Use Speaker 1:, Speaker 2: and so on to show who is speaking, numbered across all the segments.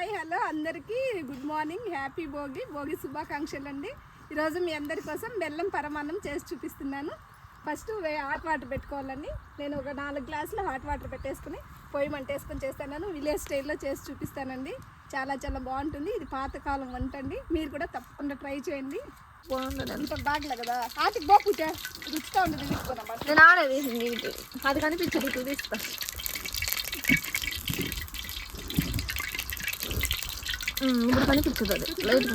Speaker 1: Hi hello అందరికీ. Good morning happy Bhogi Bhogi శుభాకాంక్షలు అండి ఈరోజు మీ అందరి కోసం బెల్లం పరమాన్నం చేసి చూపిస్తున్నాను. ఫస్ట్ హాట్ వాటర్ పెట్టుకోవాలండి. నేను ఒక నాలుగు గ్లాసులు హాట్ వాటర్ పెట్టేసుకుని పొయ్యి మంటేసుకొని చేస్తాను. విలేజ్ స్టైల్లో చేసి చూపిస్తానండి. చాలా చాలా బాగుంటుంది. ఇది పాతకాలం వంట అండి. మీరు కూడా తప్పకుండా ట్రై చేయండి.
Speaker 2: బాగుంది
Speaker 1: అంత బాగలే కదా. ఆటికి బాగుంటే రుచిగా ఉంటుంది తీసుకున్నాం
Speaker 2: నేను ఆడేది అది కనిపించదు ఇటు ఇప్పుడు కనిపించదు అది. లైట్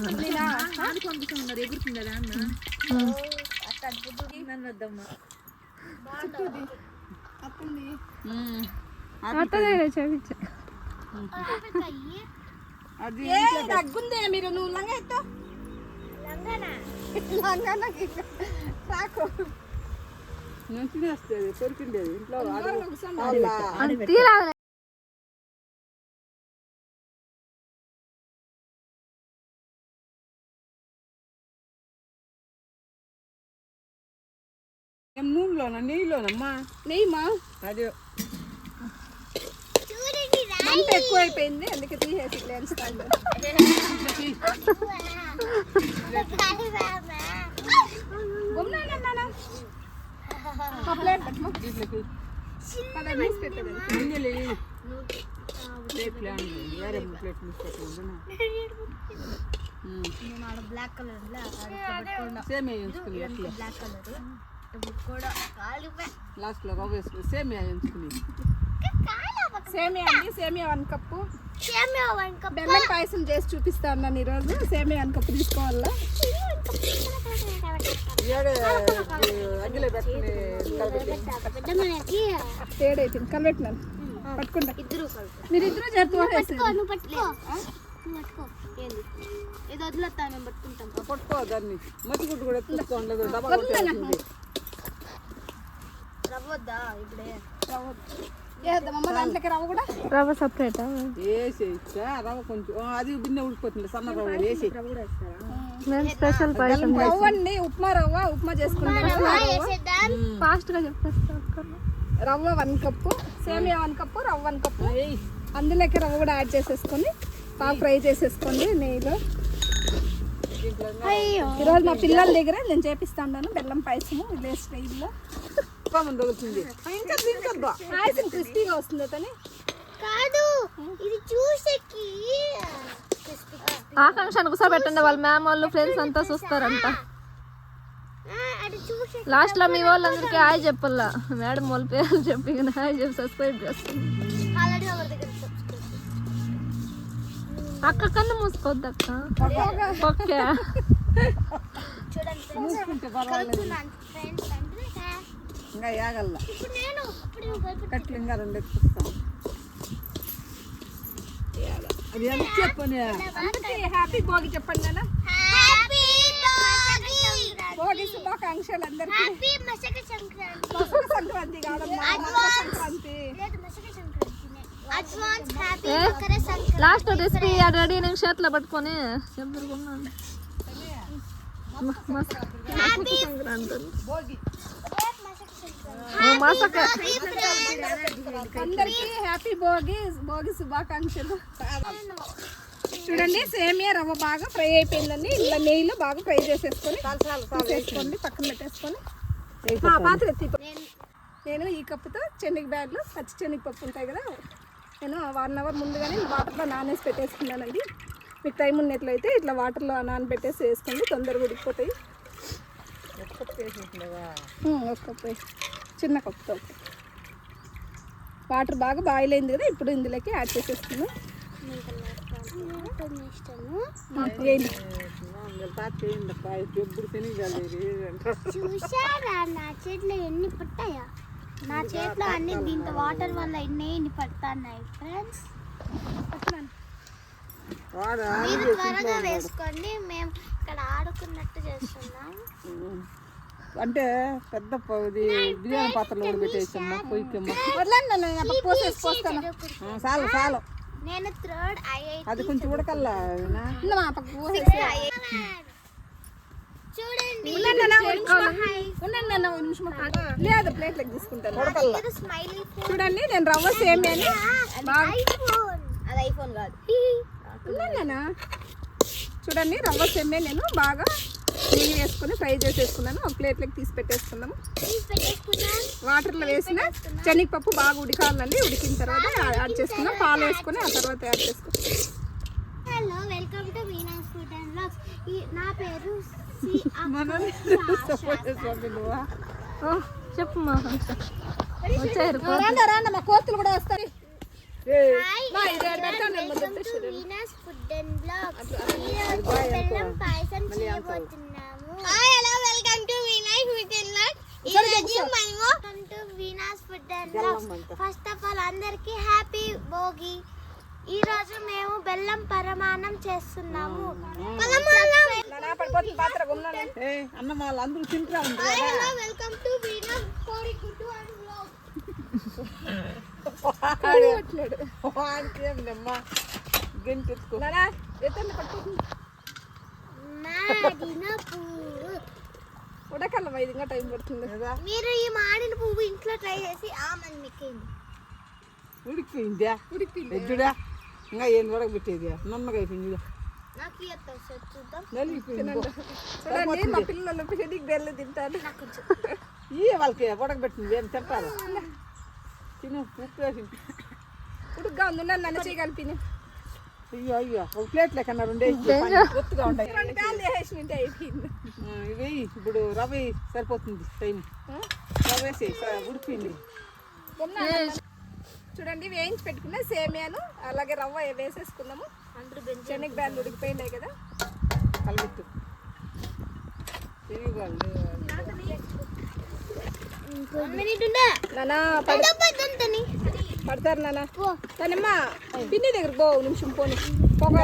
Speaker 1: ఏ దగ్గుందే మీరు నువ్వు లంగా ఎత్తు. లంగానకి రాకు
Speaker 3: మంచిగా వస్తుంది కొరికిండేది. ఇంట్లో నూనెలోనా నెయ్యిలోనమ్మా
Speaker 1: నెయ్యమా
Speaker 3: అదే
Speaker 1: మంట ఎక్కువ అయిపోయింది అందుకే తీసేసి
Speaker 3: తీసుకొచ్చింది
Speaker 4: బ్లాక్ కలర్
Speaker 3: అట్లా
Speaker 4: బ్లాక్ కలర్
Speaker 3: లాస్ట్లో రవ్వ వేసుకుని సేమియా వేసుకుని
Speaker 1: సేమియా అండి సేమియా వన్ కప్పు.
Speaker 4: సేమియా వన్ కప్
Speaker 1: బెల్లం పాయసం చేసి చూపిస్తాను నేను ఈరోజు. సేమియా వన్ కప్పు తీసుకోవాలా? తేడైపోయింది కలబెట్టినాను. పట్టుకుంటా.
Speaker 4: ఇద్దరు
Speaker 1: మీరు ఇద్దరు
Speaker 4: నువ్వు పట్టుకో పట్టుకుంటాం
Speaker 3: పట్టుకో. దాన్ని. మజ్జిగుడ్డు కూడా ఎత్తుకోండి
Speaker 1: రవ్వ కూడా?
Speaker 2: రవ్వ సపరేటా?
Speaker 3: రవ్వ కొంచెం అది బిన్నె ఉడికిపోతుంది సన్న రవ్వ వేసి
Speaker 2: నేను స్పెషల్ పాయసం
Speaker 1: రవ్వ అండి ఉప్మా రవ్వ ఉప్మా
Speaker 4: వేసేద్దాం?
Speaker 2: ఫాస్ట్గా చెప్పేస్తా.
Speaker 1: రవ్వ వన్ కప్పు సేమియా వన్ కప్పు రవ్వ వన్ కప్పు. అందులోకి రవ్వ కూడా యాడ్ చేసేసుకొని బాగా ఫ్రై చేసేసుకోండి నెయ్యిలో. ఈరోజు మా పిల్లల దగ్గర నేను చేపిస్తాను బెల్లం పాయసము విలేజ్ స్టైల్లో.
Speaker 3: పాము తగులుతుంది ఇంకా తినకద్దా?
Speaker 1: పాయసం క్రిస్పీగా వస్తుంది అతని
Speaker 4: కాదు ఇది చూసేకి
Speaker 2: ఆకాంక్ష కూర్చోబెట్టండి వాళ్ళ మ్యామ్ వాళ్ళు ఫ్రెండ్స్ అంతా చూస్తారంట. లాస్ట్లో మీ వాళ్ళందరికీ హాయ్ చెప్పల్లా మేడం వాళ్ళ పేర్లు చెప్పి హాయ్ చెప్పి సబ్స్క్రైబ్
Speaker 4: subscribe.
Speaker 2: అక్క కన్ను మూసుకోవద్దు అక్క ఓకే
Speaker 4: చూడండి friends. కలుపుతున్నాను ఫ్రెండ్స్ అంటే
Speaker 3: ఇంకా యాగల్లా కట్లు ఇంకా రెండు అది ఎంత చెప్పని?
Speaker 1: హ్యాపీ భోగి చెప్పండి నాన్న.
Speaker 4: భోగి.
Speaker 1: శుభాకాంక్షలు అందరికీ
Speaker 4: మసక సంక్రాంతి
Speaker 1: కాదమ్మా సంక్రాంతి.
Speaker 2: లాస్ట్ రెసిపీ రెడీ నేను చేతిలో పట్టుకొని చెప్పుకున్నాను సంక్రాంతి.
Speaker 4: మాసక.
Speaker 1: అందరికీ హ్యాపీ భోగి భోగి శుభాకాంక్షలు. చూడండి సేమియా రవ్వ బాగా ఫ్రై అయిపోయిందండి. ఇలా నెయ్యిలో బాగా ఫ్రై చేసేసుకొని తీసేసుకోండి పక్కన పెట్టేసుకొని. ఆ, పాత్ర ఎత్తి నేను ఈ కప్పుతో శనగ బ్యాగ్లో పచ్చి శనగపప్పు ఉంటాయి కదా. నేను వన్ అవర్ ముందుగానే వాటర్లో నానేసి పెట్టేసుకున్నానండి. మీకు టైం ఉన్నట్లయితే ఇట్లా వాటర్లో నానబెట్టేసి వేసుకోండి తొందరగా ఉడికిపోతాయి. ఒక కప్పు వేసి. చిన్న కప్పుతో. వాటర్ బాగా బాయిల్ అయింది కదా ఇప్పుడు ఇందులోకి యాడ్
Speaker 3: తినగలి
Speaker 4: చూసారా నా చేతిలో ఎన్ని పట్టాయా? నా చేతిలో అన్ని దీంతో వాటర్ వల్ల ఎన్ని ఎన్ని పడుతున్నాయి ఫ్రెండ్స్ మీరు త్వరగా వేసుకోండి మేము ఇక్కడ ఆడుకున్నట్టు చేస్తున్నాం.
Speaker 3: అంటే పెద్ద బిర్యానీ పాత్రలో కూడా పెట్టేసమ్మా పొయ్యికమ్మా
Speaker 1: వదలండి పోసేసి పోస్తాను.
Speaker 3: చాలు చాలు.
Speaker 4: నేను థర్డ్ ఐఐటి
Speaker 3: అది కొంచెం ఉడకల్లా
Speaker 1: మా పక్క పోసేసి
Speaker 4: చూడండి.
Speaker 1: లేదు ప్లేట్లోకి తీసుకుంటాను. చూడండి నేను రవ్వ సేమియాని బాగా
Speaker 4: ఐఫోన్. అది ఐఫోన్ కాదు.
Speaker 1: చూడండి రవ్వ సెమ్మే నేను బాగా నెయ్యి వేసుకొని ఫ్రై చేసేసుకున్నాను. ఒక ప్లేట్లోకి తీసి పెట్టేసుకున్నాము
Speaker 4: పెట్టేసుకున్నాం
Speaker 1: వాటర్లో వేసిన శనగపప్పు బాగా ఉడకాలండి. ఉడికిన తర్వాత యాడ్ చేసుకున్నాం పాలు వేసుకొని ఆ తర్వాత యాడ్ చేసుకున్నాం
Speaker 4: hello welcome to food and blogs నా పేరు
Speaker 2: చెప్పు మా వచ్చారు
Speaker 1: మా కోతులు కూడా వస్తాయి.
Speaker 4: ఫస్ట్ ఆఫ్ ఆల్ అందరికీ హ్యాపీ భోగి ఈ రోజు మేము బెల్లం పరమాణం చేస్తున్నాము.
Speaker 3: అన్న
Speaker 4: వెల్కమ్ టు వీనాస్ కోడి గుడ్డు అండ్
Speaker 1: ఉడకల్లమ్మా ఇది ఇంకా టైం పడుతుంది.
Speaker 3: కదా
Speaker 4: మీరు ఈ మాడిన పువ్వు ఇంట్లో ట్రై చేసి ఆ మంది మిక్కింది.
Speaker 3: ఉడికిపోయిందా?
Speaker 1: ఉడికింది.
Speaker 3: ఎద్దుడా ఇంకా ఏం ఉడకబెట్టేది? నున్నగా అయిపోయింది.
Speaker 1: చూడండి మా పిల్లలు పిడికి బెల్లు తింటారు
Speaker 3: ఈ వాళ్ళకి ఉడకబెట్టింది ఏం తింటారు? తిను
Speaker 1: ఉడుగ్గా ఉంది నన్ను నన్ను చేయగలిపిన.
Speaker 3: అయ్యో అయ్యో ఒక ప్లేట్ లెక్కన రెండే ఒత్తుగా ఉంటాయి
Speaker 1: రెండు ప్యాన్లు ఉంటే అయిపోయింది.
Speaker 3: ఇవి. ఇప్పుడు రవ్వ వెయ్యి. సరిపోతుంది టైం. రవ్వ వేసి ఉడికిపోయింది
Speaker 1: చూడండి వేయించి పెట్టుకున్న సేమియాను అలాగే రవ్వ వేసేసుకుందాము. శనగ బ్యాన్లు ఉడికిపోయినాయి కదా.
Speaker 3: కలబెట్టు తెలివి వాళ్ళు
Speaker 4: వన్ మినిట్ ఉండే
Speaker 1: నానా పడతారు నానా. దానమ్మా పిన్ని దగ్గర పో నిమిషం పోను. పొగ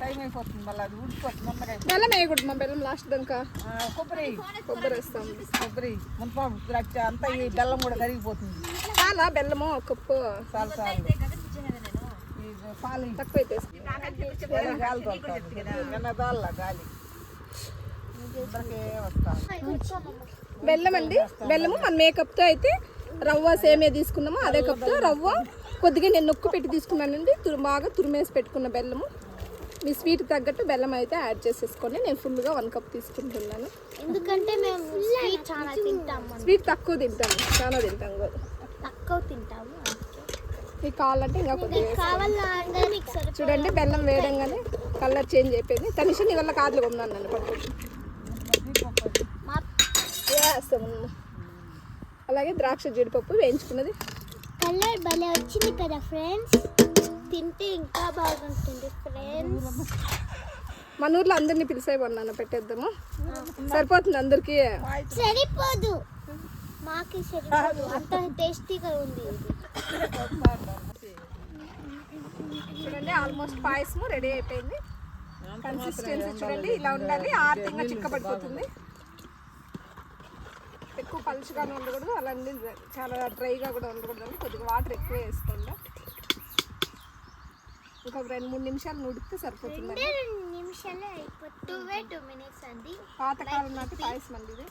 Speaker 3: టైం అయిపోతుంది మళ్ళీ అది ఉడికిపోతుంది మొన్నగా
Speaker 1: బెల్లం వేయకూడదు మా బెల్లం లాస్ట్ దాకా
Speaker 3: కొబ్బరి
Speaker 1: కొబ్బరి వేస్తాం.
Speaker 3: కొబ్బరి మునపాకు ద్రాక్ష అంతా ఈ బెల్లం కూడా కరిగిపోతుంది.
Speaker 1: చాలా బెల్లము కప్పు.
Speaker 3: చాలు చాలు. పాలు.
Speaker 1: తక్కువ అయితే
Speaker 3: గాలి గాలి. వస్తాను.
Speaker 1: బెల్లం అండి బెల్లము మన మేకప్తో అయితే రవ్వ సేమియా తీసుకున్నాము అదే కప్తో రవ్వ. కొద్దిగా నేను నొక్కు పెట్టి తీసుకున్నానండి. తురు బాగా తురిమేసి పెట్టుకున్న బెల్లము. మీ స్వీట్ తగ్గట్టు బెల్లం అయితే యాడ్ చేసేసుకోండి నేను ఫుల్గా వన్ కప్ తీసుకుంటున్నాను.
Speaker 4: ఎందుకంటే మేము స్వీట్ చాలా తింటాము
Speaker 1: స్వీట్ తక్కువ తింటాము చాలా తింటాం
Speaker 4: తక్కువ తింటాము.
Speaker 1: మీకు కావాలంటే ఇంకా కొద్దిగా చూడండి బెల్లం వేయడంగానే కలర్ చేంజ్ అయిపోయింది. కనీసం నీ వల్ల కాదులు కొన్నాను నన్ను వేస్తాము అలాగే ద్రాక్ష జీడిపప్పు వేయించుకున్నది.
Speaker 4: కలర్ భలే వచ్చింది కదా ఫ్రెండ్స్. తింటే ఇంకా బాగుంటుంది ఫ్రెండ్స్.
Speaker 1: మన ఊర్లో అందరినీ పిలిచేయమన్నాను పెట్టేద్దాము. సరిపోతుంది అందరికీ.
Speaker 4: సరిపోదు. మాకి సరిపోదు. అంత టేస్టీగా ఉంది
Speaker 1: చూడండి ఆల్మోస్ట్ పాయసము రెడీ అయిపోయింది. కన్సిస్టెన్సీ చూడండి ఇలా ఉండాలి. ఆర్థికంగా చిక్కబడిపోతుంది. ఎక్కువ పలుచగానే ఉండకూడదు. అలాంటి చాలా డ్రైగా కూడా ఉండకూడదు అని కొద్దిగా వాటర్ ఎక్కువ వేసుకోండి ఇంకొక రెండు మూడు నిమిషాలు ఉడికితే సరిపోతుంది పాతకాలం నాటి పాయసం అండి ఇది.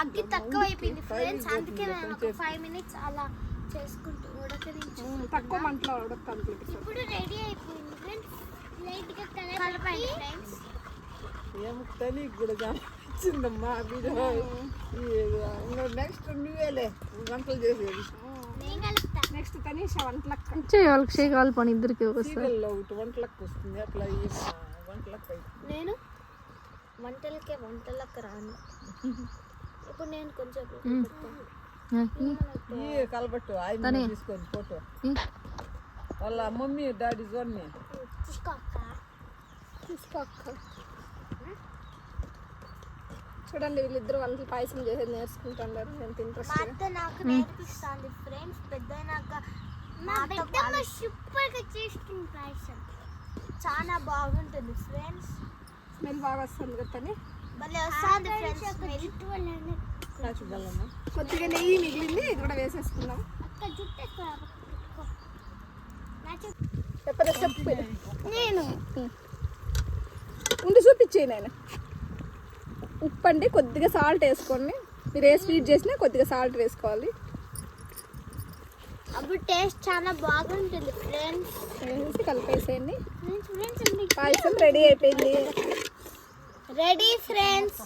Speaker 4: అగ్గి తక్కువ అయిపోయింది ఫ్రెండ్స్ అందుకే మేము ఒక ఫైవ్ మినిట్స్ అలా చేసుకుంటూ ఉడకరించి
Speaker 1: తక్కువ మంటలో ఉడకాలి
Speaker 4: ఇప్పుడు రెడీ అయిపోయింది ఫ్రెండ్స్ లైట్గా కలపండి ఫ్రెండ్స్
Speaker 3: ఏం తని కూడా ఇచ్చిందమ్మా వీడియో నెక్స్ట్ నువ్వేలే వంటలు చేసేది.
Speaker 1: నెక్స్ట్ కనీస వంటలక్క.
Speaker 2: వాళ్ళకి కావాలి పని ఇద్దరికి ఒకసారి.
Speaker 3: సీరియల్లో ఒకటి వంటలకు వస్తుంది అట్లా ఈ వంటలకు అయిపోతుంది
Speaker 4: నేను వంటలకే వంటలకు రాను. ఇప్పుడు నేను కొంచెం
Speaker 3: కలబట్టు ఆయన తీసుకొని ఫోటో. వాళ్ళ మమ్మీ డాడీ జోన్ని.
Speaker 4: తీసుకో అక్క.
Speaker 1: అక్క. చూడండి వీళ్ళిద్దరు వంటలు పాయసం చేసేది నేర్చుకుంటున్నారు. ఎంత ఇంట్రెస్ట్
Speaker 4: అత్త నాకు నేర్పిస్తుంది ఫ్రెండ్స్ మా పెద్దమ్మ చేస్తుంది పాయసం. చాలా బాగుంటుంది ఫ్రెండ్స్.
Speaker 1: స్మెల్ బాగా వస్తుంది కదా
Speaker 4: భలే వస్తుంది ఫ్రెండ్స్
Speaker 1: కొద్దిగా నెయ్యి మిగిలింది ఇది కూడా వేసేసుకుందాం.
Speaker 4: అక్క జుట్టు
Speaker 1: చెప్పు.
Speaker 4: నేను.
Speaker 1: ఉండి చూపించేయి నేను ఉప్పు అండి కొద్దిగా సాల్ట్ వేసుకోండి మీరు ఏ స్వీట్ చేసినా కొద్దిగా సాల్ట్ వేసుకోవాలి.
Speaker 4: అప్పుడు టేస్ట్ చాలా బాగుంటుంది ఫ్రెండ్స్
Speaker 1: వేసి కలిపేసేయండి పాయసం రెడీ అయిపోయింది.
Speaker 4: రెడీ ఫ్రెండ్స్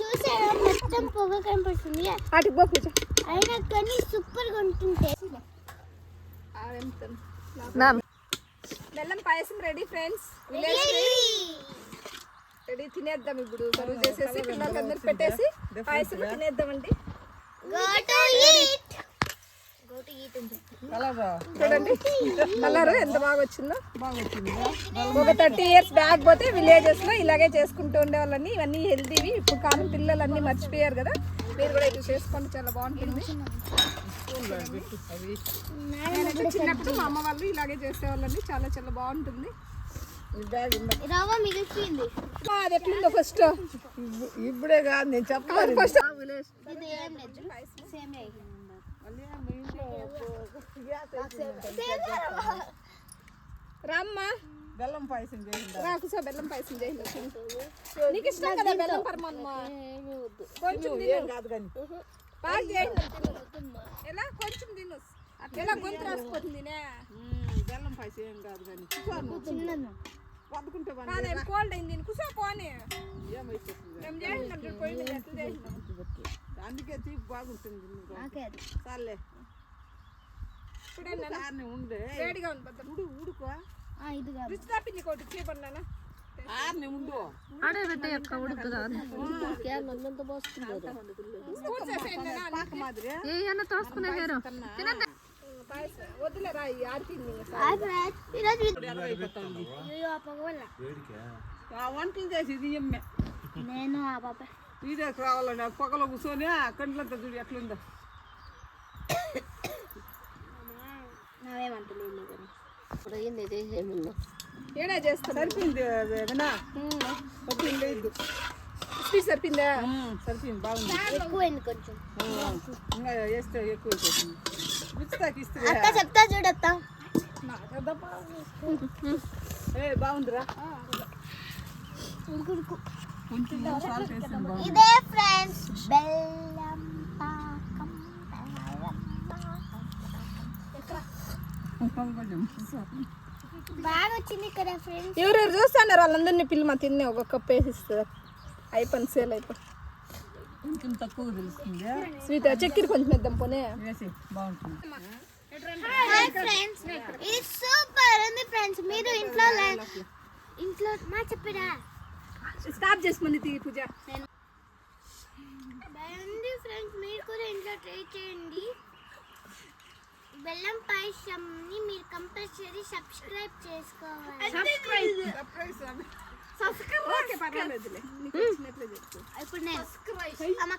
Speaker 4: చూసారా మొత్తం పొగ కనపడుతుంది
Speaker 1: వాటికి పో పూజ
Speaker 4: అయినా కానీ సూపర్గా ఉంటుంది
Speaker 1: బెల్లం పాయసం రెడీ ఫ్రెండ్స్ రెడీ తినేద్దాం ఇప్పుడు. సర్వ్ చేసేసి పిల్లలకి పెట్టేసి పాయసం తినేద్దామండి.
Speaker 4: Go to eat go to eat
Speaker 3: కలరా
Speaker 1: చూడండి కలర్ ఎంత బాగా వచ్చిందో.
Speaker 3: బాగా వచ్చింది?
Speaker 1: ఒక థర్టీ ఇయర్స్ బ్యాక్ పోతే విలేజెస్లో ఇలాగే చేసుకుంటూ ఉండేవాళ్ళని ఇవన్నీ హెల్తీవి. ఇప్పుడు కాలం పిల్లలు అన్ని మర్చిపోయారు కదా. మీరు కూడా ఇది చేసుకోండి చాలా బాగుంటుంది. చిన్నప్పుడు మా అమ్మ వాళ్ళు ఇలాగే చేసేవాళ్ళని చాలా చాలా బాగుంటుంది.
Speaker 4: రవ్వ
Speaker 1: అది ఎట్లుందో ఫస్ట్
Speaker 3: ఇప్పు- ఇప్పుడే కాదు నేను చెప్పాలి.
Speaker 1: ఫస్ట్ రామ్మా.
Speaker 3: బెల్లం పాయసం చేసిందా?
Speaker 1: రాకుసా బెల్లం పాయసం చేయండి నీకు ఇష్టం కదా బెల్లం పరమమ్మ కొంచెం
Speaker 3: ఏం కాదు కానీ.
Speaker 1: బాగా చేయండి తిను. ఎలా? కొంచెం తిను. ఎలా? గొంతు రాసిపోతుంది?
Speaker 3: బెల్లం పాయసం ఏం కాదు కానీ.
Speaker 1: కోల్డ్ అయింది. దీని కుసా పోనీ.
Speaker 3: ఏమైపోతుంది?
Speaker 1: మేము చేసినాం చూడు పొయ్యి మీద ఎట్లా చేసినాం
Speaker 3: అందుకే తీపి బాగుంటుంది
Speaker 1: ఇప్పుడే
Speaker 3: ఉండే.
Speaker 1: వేడిగా ఉంది పెద్ద
Speaker 3: ఉడు ఉడుకో
Speaker 1: రుచి చీపన్నానా
Speaker 3: ఆర్ని
Speaker 2: ఆడే పెట్టే ఉడుకుదా ఏ అన్న తోసుకునే తినండి.
Speaker 1: వద్దులేరా ఇంకా
Speaker 3: వంటలు చేసేది ఎమ్మె
Speaker 4: నేను ఆ
Speaker 3: ఇదే రావాలండి పొగలో కూర్చొని కండ్లంతా చూడు ఎట్లుందో
Speaker 1: ఏడా చేస్తాను
Speaker 3: సరిపోయింది. వినా సరిపోయింది. లేదు
Speaker 1: స్వీట్ సరిపోయిందా
Speaker 3: సరిపోయింది బాగుంది
Speaker 4: ఎక్కువైంది కొంచెం.
Speaker 3: ఇంకా వేస్తే ఎక్కువ అయిపోతుంది.
Speaker 4: అక్క చెప్తా చూడత్తా. ఇదే ఫ్రెండ్స్ బెల్లం పాకం బాగా వచ్చింది కదా ఫ్రెండ్స్.
Speaker 1: ఎవరెవరు చూస్తున్నారు? వాళ్ళందరినీ పిల్లమ తిన్నే ఒక కప్ వేసి ఇస్తుంది. అయిపోయింది సేల్ అయిపోయి
Speaker 3: కొంచెం తక్కువ తెలుస్తుంది.
Speaker 1: స్వీట్ చక్కెర కొంచెం ఇద్దాం పోనీ.
Speaker 3: వేసి బాగుంటుంది.
Speaker 4: హాయ్ ఫ్రెండ్స్ ఇది సూపర్ ఉంది ఫ్రెండ్స్ మీరు ఇంట్లో ఇంట్లో మా చెప్పరా.
Speaker 1: స్టాప్ చేసుకుని తీ పూజ.
Speaker 4: బాగుంది ఫ్రెండ్స్ మీరు కూడా ఇంట్లో ట్రై చేయండి. బెల్లం పాయసంని మీరు కంపల్సరీ సబ్స్క్రైబ్ చేసుకోవాలి.
Speaker 1: ఓకే
Speaker 4: ఇప్పుడు నేను అమ్మ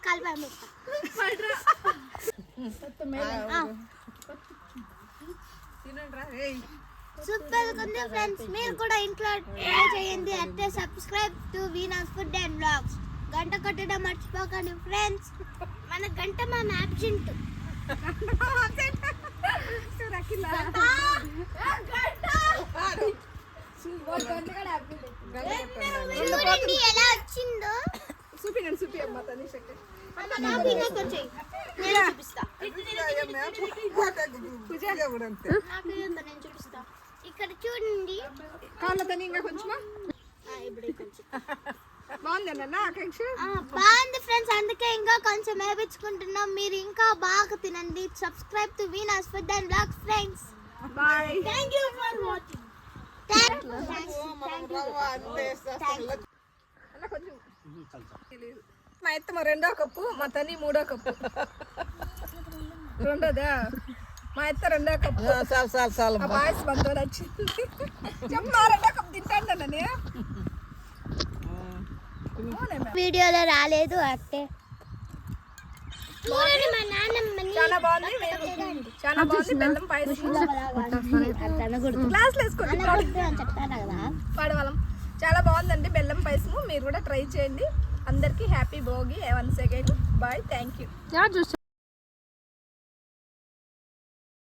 Speaker 3: ఏయ్.
Speaker 4: సూపర్ ఉంది ఫ్రెండ్స్. మీరు కూడా ఇంట్లో ట్రై చేయండి. అంటే subscribe to Veena's food and blogs గంట కొట్టడం మర్చిపోకండి ఫ్రెండ్స్. మన గంట మన అబ్జెంట్ చూడండి ఎలా వచ్చిందో
Speaker 1: చూపించండి చూపి అమ్మ
Speaker 4: ఇక్కడ చూడండి
Speaker 1: కాళ్ళతోని ఇంకా కొంచెమా
Speaker 4: కొంచెం
Speaker 1: బాగుంది ఆకాంక్ష
Speaker 4: బాగుంది ఫ్రెండ్స్ అందుకే ఇంకా కొంచెం వేపించుకుంటున్నాం మీరు ఇంకా బాగా తినండి subscribe to Veena's food and blog friends
Speaker 1: bye
Speaker 4: thank you for watching thank
Speaker 1: అన్న కొంచెం తెలీదు. మా అత్తమ్మ రెండో కప్పు మా తని మూడో కప్పు. రెండోదా? మా అత్త రెండో కప్పు.
Speaker 3: చాలు చాలు చాలు.
Speaker 1: పాయసం అంతా నచ్చింది చెప్పా రెండో కప్పు తింటాను
Speaker 4: వీడియోలో రాలేదు అట్టే.
Speaker 1: చాలా బాగుంది మీరు- చాలా బాగుంది బెల్లం పాయసం. గ్లాసులు వేసుకోండి చాలా బాగుందండి బెల్లం పాయసము. మీరు కూడా ట్రై చేయండి. అందరికీ happy Bhogi once again. Bye thank you